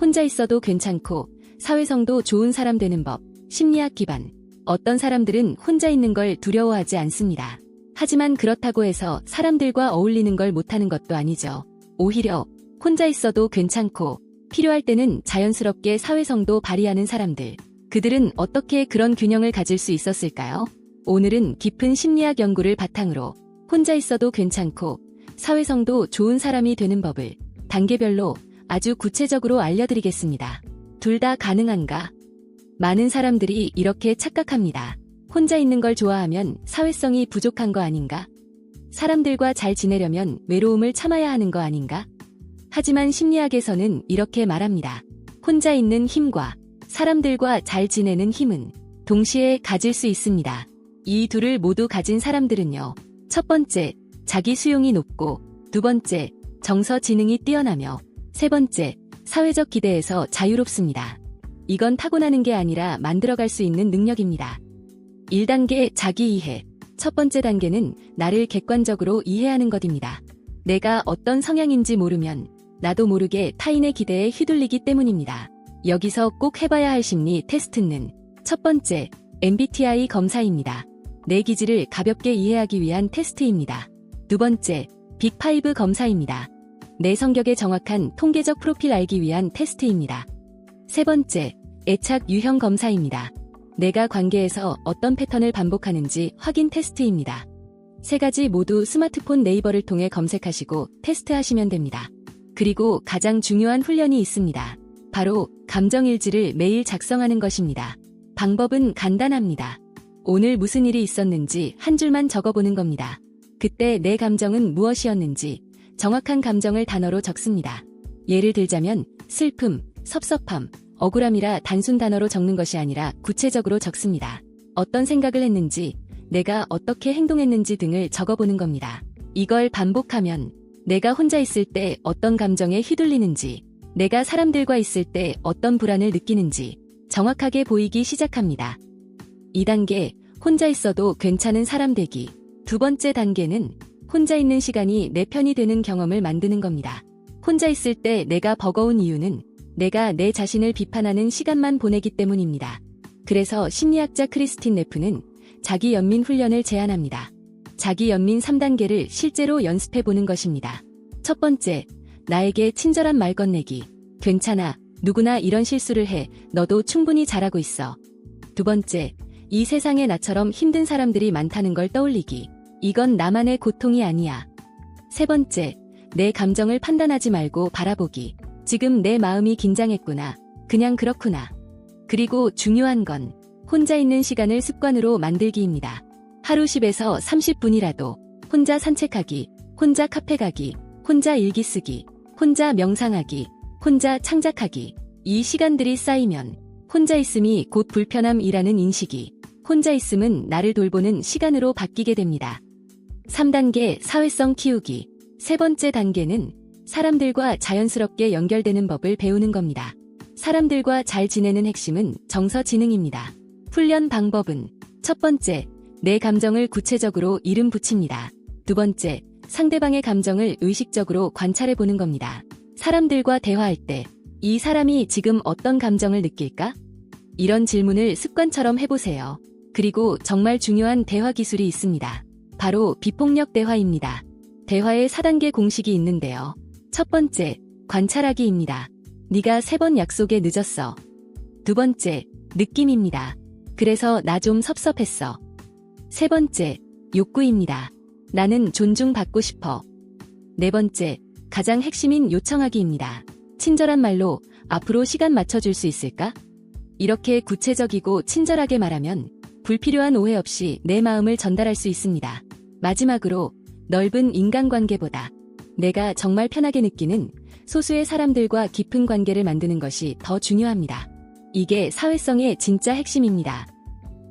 혼자 있어도 괜찮고 사회성도 좋은 사람 되는 법, 심리학 기반. 어떤 사람들은 혼자 있는 걸 두려워하지 않습니다. 하지만 그렇다고 해서 사람들과 어울리는 걸 못하는 것도 아니죠. 오히려 혼자 있어도 괜찮고 필요할 때는 자연스럽게 사회성도 발휘하는 사람들. 그들은 어떻게 그런 균형을 가질 수 있었을까요? 오늘은 깊은 심리학 연구를 바탕으로 혼자 있어도 괜찮고 사회성도 좋은 사람이 되는 법을 단계별로 아주 구체적으로 알려드리겠습니다. 둘 다 가능한가? 많은 사람들이 이렇게 착각합니다. 혼자 있는 걸 좋아하면 사회성이 부족한 거 아닌가? 사람들과 잘 지내려면 외로움을 참아야 하는 거 아닌가? 하지만 심리학에서는 이렇게 말합니다. 혼자 있는 힘과 사람들과 잘 지내는 힘은 동시에 가질 수 있습니다. 이 둘을 모두 가진 사람들은요. 첫 번째, 자기 수용이 높고, 두 번째, 정서 지능이 뛰어나며, 세 번째, 사회적 기대에서 자유롭습니다. 이건 타고나는 게 아니라 만들어갈 수 있는 능력입니다. 1단계 자기 이해. 첫 번째 단계는 나를 객관적으로 이해하는 것입니다. 내가 어떤 성향인지 모르면 나도 모르게 타인의 기대에 휘둘리기 때문입니다. 여기서 꼭 해봐야 할 심리 테스트는 첫 번째, MBTI 검사입니다. 내 기질을 가볍게 이해하기 위한 테스트입니다. 두 번째, 빅5 검사입니다. 내 성격의 정확한 통계적 프로필 알기 위한 테스트입니다. 세 번째, 애착 유형 검사입니다. 내가 관계에서 어떤 패턴을 반복하는지 확인 테스트입니다. 세 가지 모두 스마트폰 네이버를 통해 검색하시고 테스트하시면 됩니다. 그리고 가장 중요한 훈련이 있습니다. 바로 감정일지를 매일 작성하는 것입니다. 방법은 간단합니다. 오늘 무슨 일이 있었는지 한 줄만 적어보는 겁니다. 그때 내 감정은 무엇이었는지 정확한 감정을 단어로 적습니다. 예를 들자면 슬픔, 섭섭함, 억울함이라 단순 단어로 적는 것이 아니라 구체적으로 적습니다. 어떤 생각을 했는지, 내가 어떻게 행동했는지 등을 적어보는 겁니다. 이걸 반복하면 내가 혼자 있을 때 어떤 감정에 휘둘리는지, 내가 사람들과 있을 때 어떤 불안을 느끼는지 정확하게 보이기 시작합니다. 2단계, 혼자 있어도 괜찮은 사람 되기. 두 번째 단계는 혼자 있는 시간이 내 편이 되는 경험을 만드는 겁니다. 혼자 있을 때 내가 버거운 이유는 내가 내 자신을 비판하는 시간만 보내기 때문입니다. 그래서 심리학자 크리스틴 네프는 자기 연민 훈련을 제안합니다. 자기 연민 3단계를 실제로 연습해 보는 것입니다. 첫 번째, 나에게 친절한 말 건네기. 괜찮아. 누구나 이런 실수를 해. 너도 충분히 잘하고 있어. 두 번째, 이 세상에 나처럼 힘든 사람들이 많다는 걸 떠올리기. 이건 나만의 고통이 아니야. 세 번째, 내 감정을 판단하지 말고 바라보기. 지금 내 마음이 긴장했구나. 그냥 그렇구나. 그리고 중요한 건 혼자 있는 시간을 습관으로 만들기입니다. 하루 10에서 30분이라도 혼자 산책하기, 혼자 카페 가기, 혼자 일기 쓰기, 혼자 명상하기, 혼자 창작하기. 이 시간들이 쌓이면 혼자 있음이 곧 불편함이라는 인식이 혼자 있음은 나를 돌보는 시간으로 바뀌게 됩니다. 3단계 사회성 키우기. 세 번째 단계는 사람들과 자연스럽게 연결되는 법을 배우는 겁니다. 사람들과 잘 지내는 핵심은 정서 지능입니다. 훈련 방법은 첫 번째, 내 감정을 구체적으로 이름 붙입니다. 두 번째, 상대방의 감정을 의식적으로 관찰해 보는 겁니다. 사람들과 대화할 때, 이 사람이 지금 어떤 감정을 느낄까? 이런 질문을 습관처럼 해보세요. 그리고 정말 중요한 대화 기술이 있습니다. 바로 비폭력 대화입니다. 대화의 4단계 공식이 있는데요. 첫 번째, 관찰하기입니다. 네가 세 번 약속에 늦었어. 두 번째, 느낌입니다. 그래서 나 좀 섭섭했어. 세 번째, 욕구입니다. 나는 존중받고 싶어. 네 번째, 가장 핵심인 요청하기입니다. 친절한 말로 앞으로 시간 맞춰줄 수 있을까? 이렇게 구체적이고 친절하게 말하면 불필요한 오해 없이 내 마음을 전달할 수 있습니다. 마지막으로 넓은 인간관계보다 내가 정말 편하게 느끼는 소수의 사람들과 깊은 관계를 만드는 것이 더 중요합니다. 이게 사회성의 진짜 핵심입니다.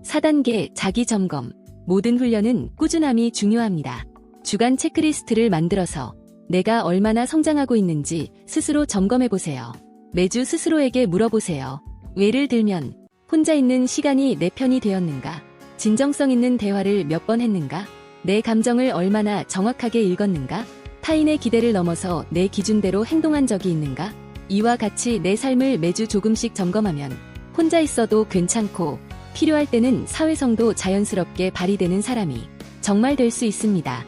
4단계 자기 점검. 모든 훈련은 꾸준함이 중요합니다. 주간 체크리스트를 만들어서 내가 얼마나 성장하고 있는지 스스로 점검해 보세요. 매주 스스로에게 물어보세요. 예를 들면, 혼자 있는 시간이 내 편이 되었는가? 진정성 있는 대화를 몇 번 했는가? 내 감정을 얼마나 정확하게 읽었는가? 타인의 기대를 넘어서 내 기준대로 행동한 적이 있는가? 이와 같이 내 삶을 매주 조금씩 점검하면 혼자 있어도 괜찮고 필요할 때는 사회성도 자연스럽게 발휘되는 사람이 정말 될 수 있습니다.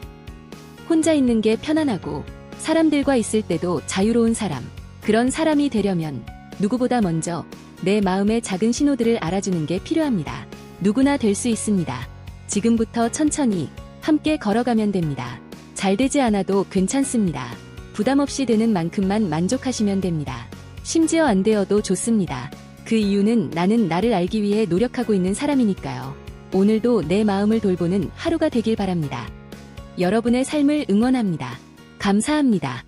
혼자 있는 게 편안하고 사람들과 있을 때도 자유로운 사람. 그런 사람이 되려면 누구보다 먼저 내 마음의 작은 신호들을 알아주는 게 필요합니다. 누구나 될 수 있습니다. 지금부터 천천히 함께 걸어가면 됩니다. 잘 되지 않아도 괜찮습니다. 부담 없이 되는 만큼만 만족하시면 됩니다. 심지어 안 되어도 좋습니다. 그 이유는 나는 나를 알기 위해 노력하고 있는 사람이니까요. 오늘도 내 마음을 돌보는 하루가 되길 바랍니다. 여러분의 삶을 응원합니다. 감사합니다.